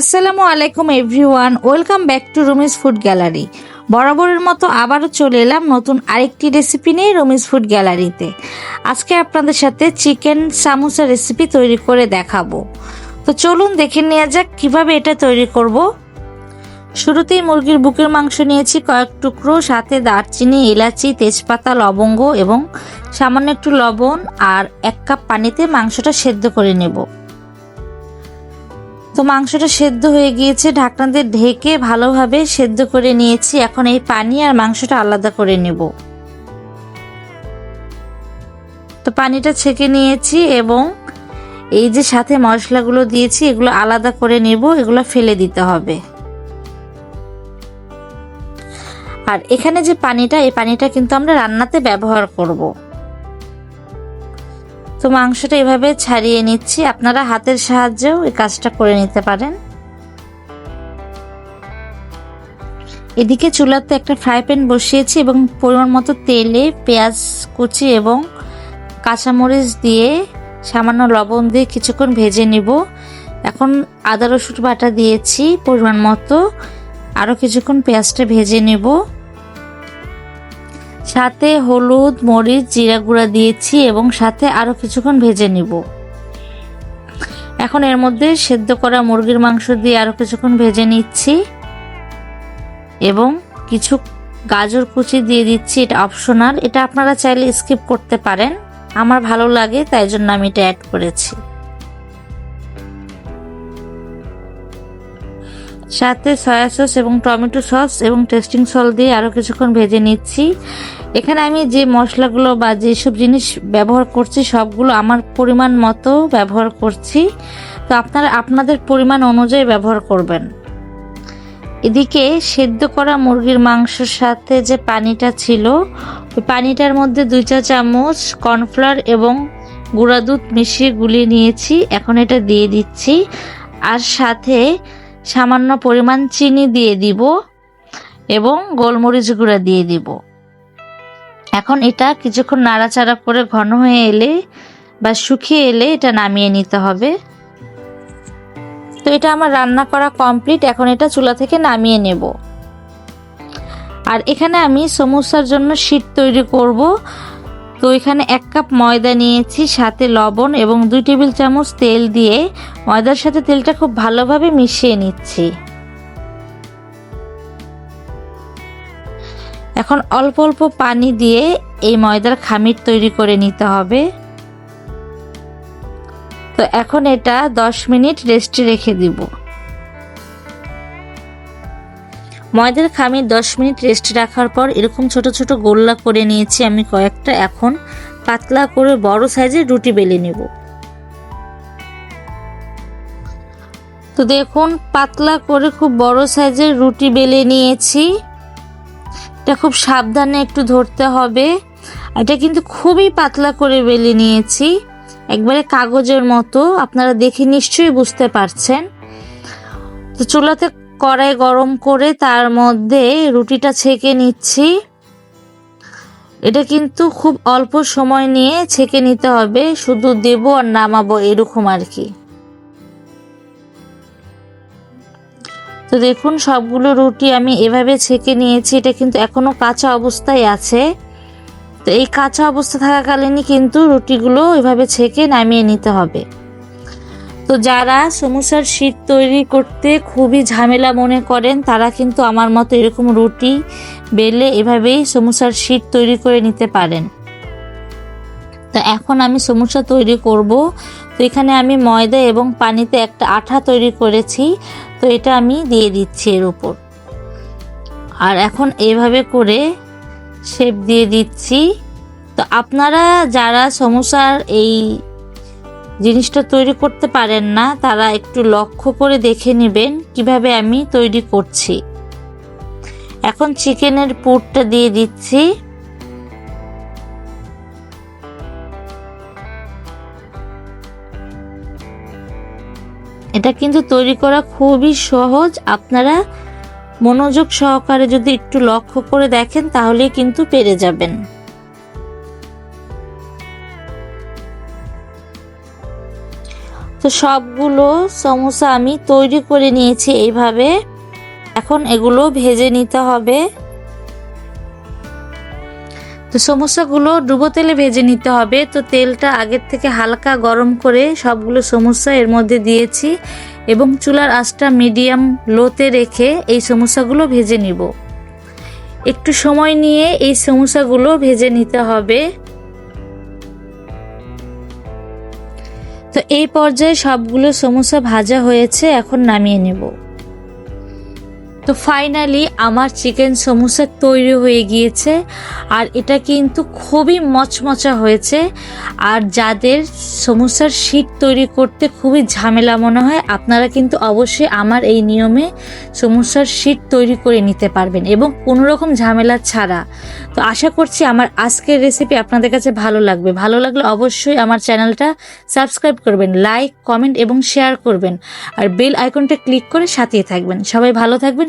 আসসালামু আলাইকুম, everyone. Welcome back to Rumi's food gallery. বরাবরের মতো আবারও চলে এলাম নতুন আরেকটি রেসিপি নিয়ে রুমিস ফুড গ্যালারিতে। আজকে আপনাদের সাথে চিকেন সামোসা রেসিপি তৈরি করে দেখাবো। তো চলুন দেখে নেওয়া যাক কীভাবে এটা তৈরি করব। শুরুতেই মুরগির বুকের মাংস নিয়েছি, কয়েক টুকরো, সাথে দারচিনি এলাচি তেজপাতা, লবঙ্গ এবং সামান্য একটু লবণ আর এক কাপ পানিতে মাংসটা সেদ্ধ করে নেব। তো মাংসটা সেদ্ধ হয়ে গিয়েছে ঢাকনা দিয়ে ঢেকে ভালোভাবে সেদ্ধ করে নিয়েছি। এখন এই পানি আর মাংসটা আলাদা করে নেব। তো পানিটা ছেঁকে নিয়েছি এবং এই যে সাথে মশলাগুলো দিয়েছি, এগুলো আলাদা করে নেব, এগুলো ফেলে দিতে হবে। আর এখানে যে পানিটা, এই পানিটা কিন্তু আমরা রান্নাতে ব্যবহার করব। তো মাংসটা এভাবে ছাড়িয়ে নিচ্ছি। আপনারা হাতের সাহায্যেও এই কাজটা করে নিতে পারেন। এদিকে চুলাতে একটা ফ্রাই প্যান বসিয়েছি এবং পরিমাণ মতো তেলে পেঁয়াজ কুচি এবং কাঁচামরিচ দিয়ে সামান্য লবণ দিয়ে কিছুক্ষণ ভেজে নিব। এখন আদা রসুন বাটা দিয়েছি, পরিমাণ মতো। আরও কিছুক্ষণ পেঁয়াজটা ভেজে নেব। সাথে হলুদ, মরিচ, জিরা গুঁড়া দিয়েছি এবং সাথে আরও কিছুক্ষণ ভেজে নিব। এখন এর মধ্যে সেদ্ধ করা মুরগির মাংস দিয়ে আরও কিছুক্ষণ ভেজে নিচ্ছি এবং কিছু গাজর কুচি দিয়ে দিচ্ছি, এটা অপশনাল এটা আপনারা চাইলে স্কিপ করতে পারেন। আমার ভালো লাগে, তাই জন্য আমি এটা অ্যাড করেছি। সাথে সয়া সস এবং টমেটো সস এবং টেস্টিং সল দিয়ে আরও কিছুক্ষণ ভেজে নিচ্ছি। এখানে আমি যে মশলাগুলো বা যেসব জিনিস ব্যবহার করছি, সবগুলো আমার পরিমাণ মতো ব্যবহার করছি। তো আপনারা, আপনাদের পরিমাণ অনুযায়ী ব্যবহার করবেন। এদিকে সেদ্ধ করা মুরগির মাংসের সাথে যে পানিটা ছিল, ওই পানিটার মধ্যে দুই চা চামচ কর্নফ্লাওয়ার এবং গুঁড়া দুধ মিশিয়ে গুলিয়ে নিয়েছি। এখন এটা দিয়ে দিচ্ছি। আর সাথে সামান্য পরিমাণ চিনি দিয়ে দিব এবং গোলমরিচ গুঁড়া দিয়ে দিব। এখন এটা কিছুক্ষণ নাড়াচাড়া করে ঘন হয়ে এলে বা শুকিয়ে এলে এটা নামিয়ে নিতে হবে। তো এটা আমার রান্না করা কমপ্লিট, এখন এটা চুলা থেকে নামিয়ে নেব। আর এখানে আমি সমোসার জন্য শীত তৈরি করব। তো এখানে এক কাপ ময়দা নিয়েছি, সাথে লবণ এবং দুই টেবিল চামচ তেল দিয়ে ময়দার সাথে তেলটা খুব ভালোভাবে মিশিয়ে নিচ্ছি। এখন অল্প অল্প পানি দিয়ে এই ময়দার খামির তৈরি করে নিতে হবে। তো এখন এটা দশ মিনিট রেস্টে রেখে দিব। ময়দার খামির দশ মিনিট রেস্ট রাখার পর এরকম ছোট ছোট গোল্লা করে নিয়েছি আমি কয়েকটা। এখন পাতলা করে বড় সাইজের রুটি বেলে নেব। তো দেখুন, পাতলা করে খুব বড় সাইজের রুটি বেলে নিয়েছি। এটা খুব সাবধানে একটু ধরতে হবে। এটা কিন্তু খুবই পাতলা করে বেলে নিয়েছি। একবারে কাগজের মতো, আপনারা দেখে নিশ্চয়ই বুঝতে পারছেন। তো চুলাতে কড়াই গরম করে তার মধ্যে রুটিটা ছেঁকে নিচ্ছি। এটা কিন্তু খুব অল্প সময় নিয়ে ছেঁকে নিতে হবে, শুধু দেব আর নামাবো এরকম আর কি। তো দেখুন, সবগুলো রুটি আমি এভাবে ছেঁকে নিয়েছি। এটা কিন্তু এখনও কাঁচা অবস্থায় আছে। তো এই কাঁচা অবস্থা থাকাকালীনই কিন্তু রুটিগুলো এভাবে ছেঁকে নামিয়ে নিতে হবে। তো যারা সমস্যার শীত তৈরি করতে খুবই ঝামেলা মনে করেন, তারা কিন্তু আমার মতো এরকম রুটি বেলে এভাবেই সমস্যার শীত তৈরি করে নিতে পারেন। তো এখন আমি সমস্যা তৈরি করব। তো এখানে আমি ময়দা এবং পানিতে একটা আঠা তৈরি করেছি। তো এটা আমি দিয়ে দিচ্ছি এর উপর। আর এখন এভাবে করে শেপ দিয়ে দিচ্ছি। তো আপনারা যারা সমস্যার এই জিনিসটা তৈরি করতে পারেন না, তারা একটু লক্ষ্য করে দেখে নেবেন কীভাবে আমি তৈরি করছি। এখন চিকেনের পুরটা দিয়ে দিচ্ছি। এটা কিন্তু তৈরি করা খুবই সহজ। আপনারা মনোযোগ সহকারে যদি একটু লক্ষ্য করে দেখেন, তাহলে কিন্তু পেরে যাবেন। তো সবগুলো সমোসা আমি তৈরি করে নিয়েছি এইভাবে। এখন এগুলো ভেজে নিতে হবে। তো সমস্যাগুলো ডুবো তেলে ভেজে নিতে হবে। তো তেলটা আগের থেকে হালকা গরম করে সবগুলো সমস্যা এর মধ্যে দিয়েছি এবং চুলার আঁচটা মিডিয়াম লোতে রেখে এই সমস্যাগুলো ভেজে নিব। একটু সময় নিয়ে এই সমস্যাগুলো ভেজে নিতে হবে। তো এই পর্যায়ে সবগুলো সমস্যা ভাজা হয়েছে, এখন নামিয়ে নেব। তো ফাইনালি আমার চিকেন সমোসা তৈরি হয়ে গিয়েছে, আর এটা কিন্তু খুবই মচমচা হয়েছে, আর যাদের সমোসার শীত তৈরি করতে খুবই ঝামেলা মনে হয়, আপনারা কিন্তু অবশ্যই আমার এই নিয়মে সমোসার শীত তৈরি করে নিতে পারবেন এবং কোনো রকম ঝামেলা ছাড়া। তো আশা করছি আমার আজকের রেসিপি আপনাদের কাছে ভালো লাগবে। ভালো লাগলে অবশ্যই আমার চ্যানেলটা সাবস্ক্রাইব করবেন লাইক কমেন্ট এবং শেয়ার করবেন, আর বেল আইকনটা ক্লিক করে সাথিয়ে থাকবেন। সবাই ভালো থাকবেন